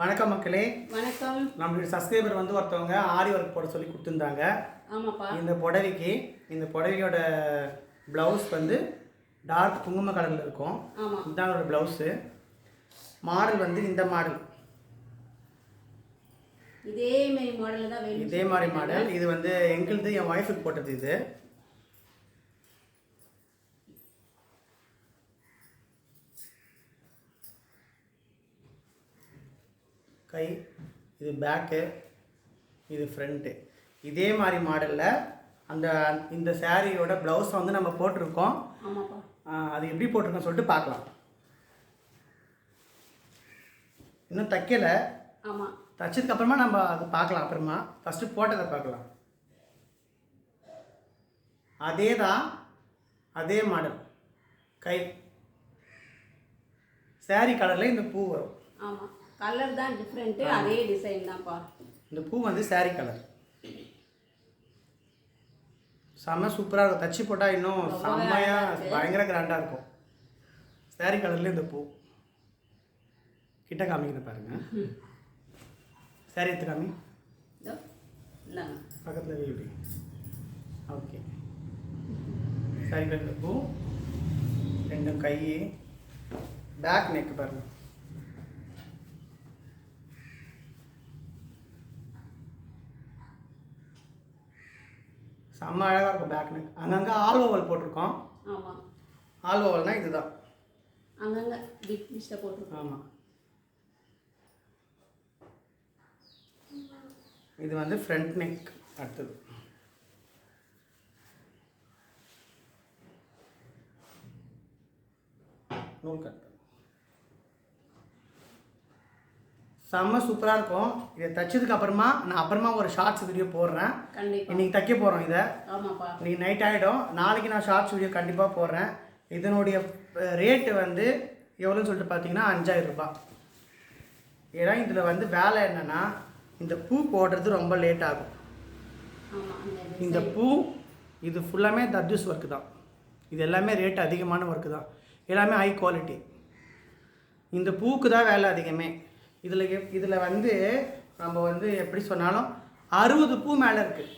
வணக்கம் மக்களே. வணக்கம். நம்மளுடைய சப்ஸ்கிரைபர் வந்து ஒருத்தவங்க ஆரி ஒர்க் போட சொல்லி கொடுத்துருந்தாங்க. ஆமாப்பா. இந்த புடவைக்கு இந்த புடவையோட ப்ளவுஸ் வந்து டார்க் குங்கும கலரில் இருக்கும். ஆமாம் இதுதான் ஒரு ப்ளவுஸு மாடல் வந்து இந்த மாடல் இதே மாதிரி மாடலில் தான் இதே மாதிரி மாடல் இது வந்து எங்களுது என் ஒய்ஃபுக்கு போட்டது இது. கை இது பேக்கு இது ஃப்ரண்ட்டு இதே மாதிரி மாடலில் அந்த இந்த சாரியோட ப்ளவுஸ் வந்து நம்ம போட்டிருக்கோம். அது எப்படி போட்டிருக்கோம் சொல்லிட்டு பார்க்கலாம். இன்னும் தைக்கலை. ஆமாம் தச்சதுக்கு அப்புறமா நம்ம அது பார்க்கலாம் அப்புறமா. ஃபஸ்ட்டு போட்டதை பார்க்கலாம். அதே தான் அதே மாடல் கை. saree கலரில் இந்த பூ வரும். ஆமாம் கலர் தான் டிஃப்ரெண்ட்டு அதே டிசைன் தான்ப்பா. இந்த பூ வந்து saree கலர் செம்ம சூப்பராக இருக்கும். தச்சு போட்டால் இன்னும் செம்மையாக. பயங்கர கிராண்டாக இருக்கும். Saree கலரில் இந்த பூ. கிட்ட காமிக்கிறேன் பாருங்க. Saree எடுத்து காமி. பக்கத்தில் வீடு ஓகே சரி ரெண்டு பூ. ரெண்டும் கை பேக் நெக் பாருங்க. செம்ம அழகாக இருக்கும் பேக் நெக் அங்கங்கே ஆல் ஓவல் போட்டிருக்கோம். ஆமாம் ஆல் ஓவல்னால் இதுதான். அங்கங்கே பிக் போட்டிருக்கோம். ஆமாம் இது வந்து ஃப்ரண்ட் நெக் அடுத்தது. நூல் கட் செம்ம சூப்பராக இருக்கும். இதை தைச்சதுக்கு அப்புறமா நான் அப்புறமா ஒரு ஷார்ட்ஸ் வீடியோ போடுறேன். இன்னைக்கு தைக்க போகிறோம் இதை. ஆமாப்பா. இன்னைக்கு நைட் ஆகிடும் நாளைக்கு நான் ஷார்ட்ஸ் வீடியோ கண்டிப்பாக போடுறேன். இதனுடைய ரேட்டு வந்து எவ்வளோன்னு சொல்லிட்டு பார்த்தீங்கன்னா அஞ்சாயிரம் ரூபாய். ஏன்னா இதில் வந்து வேலை என்னென்னா இந்த பூ போடுறது ரொம்ப லேட் ஆகும். இந்த பூ இது ஃபுல்லாமே தர்ஜூஸ் ஒர்க்கு தான். இது எல்லாமே ரேட் அதிகமான ஒர்க்கு தான். எல்லாமே ஹை குவாலிட்டி இந்த பூக்கு தான் வேலை அதிகமே. இதில் இதில் வந்து நம்ம வந்து எப்படி சொன்னாலும் அறுபது பூ மேலே இருக்குது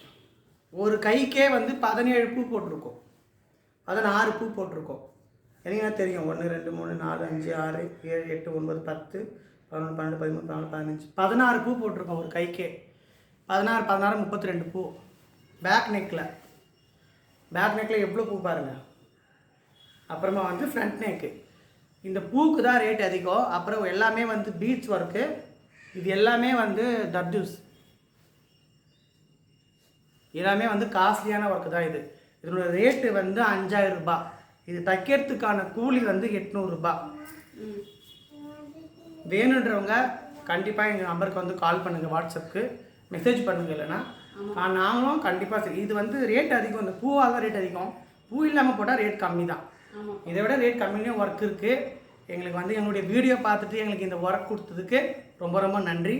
ஒரு கைக்கே வந்து பதினேழு பூ போட்டிருக்கோம். பதினாறு பூ போட்டிருக்கோம். எனக்கு தெரியும். ஒன்று ரெண்டு மூணு நாலு அஞ்சு ஆறு ஏழு எட்டு ஒன்பது பத்து பதினொன்று பன்னெண்டு பதிமூணு பதினாலு பதினஞ்சு. பதினாறு பூ போட்டிருக்கோம் ஒரு கைக்கே. பதினாறு பதினாறு முப்பத்தி ரெண்டு பூ பேக் நெக்கில் பேக் நெக்கில் எவ்வளோ பூ பாருங்கள் அப்புறமா வந்து ஃப்ரண்ட் நெக்கு இந்த பூக்கு தான் ரேட் அதிகம். அப்புறம் எல்லாமே வந்து பீச் ஒர்க்கு இது எல்லாமே வந்து தர்ஜூஸ். எல்லாமே வந்து காஸ்ட்லியான ஒர்க்கு தான் இது. இதனோட ரேட்டு வந்து அஞ்சாயிரம் ரூபாய். இது தைக்கிறதுக்கான கூலி வந்து எட்நூறுரூபா வேணுன்றவங்க கண்டிப்பாக எங்கள் நம்பருக்கு வந்து கால் பண்ணுங்கள் வாட்ஸ்அப்புக்கு மெசேஜ் பண்ணுங்க இல்லைன்னா. ஆ, நாங்களும் கண்டிப்பாக இது வந்து ரேட் அதிகம். இந்த பூவாக தான் ரேட் அதிகம். பூ இல்லாமல் போட்டால் ரேட் கம்மி தான் இதை விட ரேட் கம்மிலையும் ஒர்க் இருக்குது எங்களுக்கு வந்து எங்களுடைய வீடியோ பார்த்துட்டு எங்களுக்கு இந்த ஒர்க் கொடுத்ததுக்கு ரொம்ப ரொம்ப நன்றி.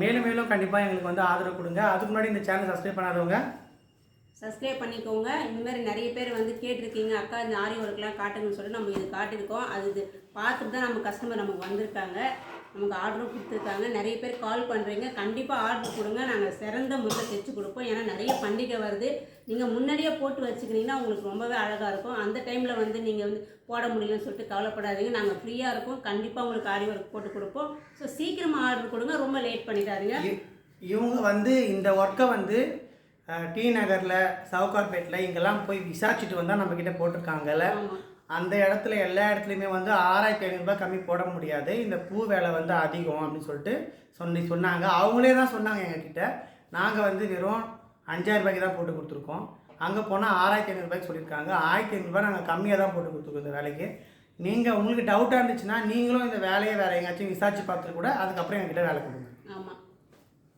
மேலும் மேலும் கண்டிப்பாக எங்களுக்கு வந்து ஆதரவு கொடுங்க. அதுக்கு முன்னாடி இந்த சேனல் சப்ஸ்கிரைப் பண்ணாதவங்க சப்ஸ்கிரைப் பண்ணிக்கோங்க. இந்தமாதிரி நிறைய பேர் வந்து கேட்டிருக்கீங்க அக்கா இந்த ஆரி ஒர்க்லாம் காட்டுங்கன்னு சொல்லிட்டு நம்ம இது காட்டியிருக்கோம். அது இது பார்த்துட்டு தான் நம்ம கஸ்டமர் நமக்கு வந்திருக்காங்க. நமக்கு ஆர்டரும் கொடுத்துருக்காங்க. நிறைய பேர் கால் பண்ணுறீங்க கண்டிப்பாக ஆர்டர் கொடுங்க. நாங்கள் சிறந்த முறையில் தைச்சு கொடுப்போம். ஏன்னா நிறைய பண்டிகை வருது. நீங்கள் முன்னாடியே போட்டு வச்சுக்கினீங்கன்னா உங்களுக்கு ரொம்பவே அழகாக இருக்கும். அந்த டைமில் வந்து நீங்கள் வந்து போட முடியலன்னு சொல்லிட்டு கவலைப்படாதீங்க. நாங்கள் ஃப்ரீயாக இருக்கோம். கண்டிப்பாக உங்களுக்கு ஆரி ஒர்க் போட்டு கொடுப்போம். ஸோ சீக்கிரமாக ஆர்டர் கொடுங்க. ரொம்ப லேட் பண்ணிடாதீங்க. இவங்க வந்து இந்த ஒர்க்கை வந்து டி நகரில் சவுகார்பேட்டில் இங்கெல்லாம் போய் விசாரிச்சுட்டு வந்தால் நம்மக்கிட்ட போட்டிருக்காங்கல்ல. அந்த இடத்துல எல்லா இடத்துலையுமே வந்து ஆறாயிரத்தி ஐநூறுரூபா கம்மி போட முடியாது. இந்த பூ வேலை வந்து அதிகம் அப்படின்னு சொல்லிட்டு சொல்லி சொன்னாங்க. அவங்களே தான் சொன்னாங்க எங்ககிட்ட. நாங்கள் வந்து வெறும் அஞ்சாயிரம் ரூபாய்க்கு தான் போட்டு கொடுத்துருக்கோம். அங்கே போனால் ஆறாயிரத்தி ஐநூறுபாய்க்கு சொல்லியிருக்காங்க. ஆயிரத்தி ஐநூறுரூபா நாங்கள் கம்மியாக தான் போட்டு கொடுத்துருக்கோம் இந்த வேலைக்கு. நீங்கள் உங்களுக்கு டவுட்டாக இருந்துச்சுன்னா நீங்களும் இந்த வேலையை வேறு எங்கேயாச்சும் விசாரிச்சு பார்த்துட்டு கூட அதுக்கப்புறம் எங்ககிட்ட வேலை கொடுங்க. ஆமாம்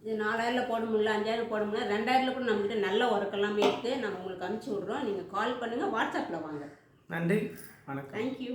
இது நாலாயிரத்தில் போட முடியல அஞ்சாயிரம் போட முடியல ரெண்டாயிரத்தில் கூட நம்மகிட்ட நல்ல ஒர்க் எல்லாமே இருக்குது நம்ம உங்களுக்கு அனுப்பிச்சி விட்றோம். நீங்கள் கால் பண்ணுங்கள் வாட்ஸ்அப்பில் வாங்க. நன்றி. வணக்கம். தேங்க்யூ